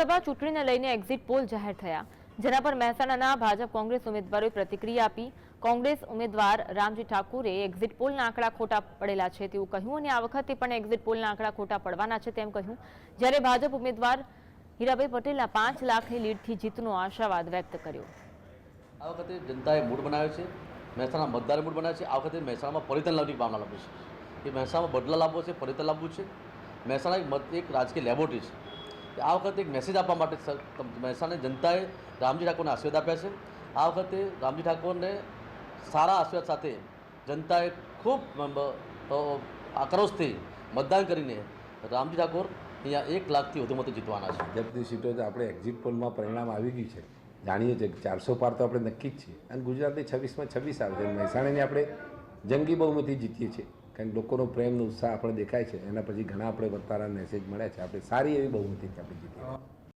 લોકસભા ચૂંટણીને લઈને exit poll જાહેર થયા. જેના પર મહેસાણાના ભાજપ કોંગ્રેસ ઉમેદવારોએ પ્રતિક્રિયા આપી. કોંગ્રેસ ઉમેદવાર રામજી ઠાકુરે એક્ઝિટ પોલના આંકડા ખોટા પડેલા છે તેવું કહ્યું અને આ વખતે પણ એક્ઝિટ પોલના આંકડા ખોટા પડવાના છે તેમ કહ્યું. જ્યારે ભાજપ ઉમેદવાર હીરાભાઈ પટેલના પાંચ લાખની લીડથી જીતનો આશાવાદ વ્યક્ત કર્યો. આ વખતે જનતાએ મૂડ બનાવ્યો છે. મહેસાણા મતદારે મૂડ બનાવ્યો છે. આ વખતે મહેસાણામાં પરિતન લાવવાની ભાવના લાવવી છે. એ મહેસાણામાં બદલા લાવવો છે પરિતન લાવવું છે. મહેસાણા એક એક રાજકીય લેબોરેટરી છે. આ વખતે એક મેસેજ આપવા માટે મહેસાણાની જનતાએ રામજી ઠાકોરને આશીર્વાદ આપ્યા છે. આ વખતે રામજી ઠાકોરને સારા આશીર્વાદ સાથે જનતાએ ખૂબ આક્રોશથી મતદાન કરીને રામજી ઠાકોર અહીંયા એક લાખથી વધુ મતો જીતવાના છે. ભાજપની સીટો તો આપણે એક્ઝિટ પોલમાં પરિણામ આવી ગયું છે. જાણીએ છીએ ચારસો પાર તો આપણે નક્કી જ છીએ. અને ગુજરાતની છવ્વીસમાં છવ્વીસ આવે છે. મહેસાણાની આપણે જંગી બહુમતી જીતીએ છીએ. કારણ કે લોકોનો પ્રેમનો ઉત્સાહ આપણે દેખાય છે. એના પછી ઘણા આપણે વર્તારા મેસેજ મળ્યા છે. આપણે સારી એવી બહુમતી આપણે જીતીએ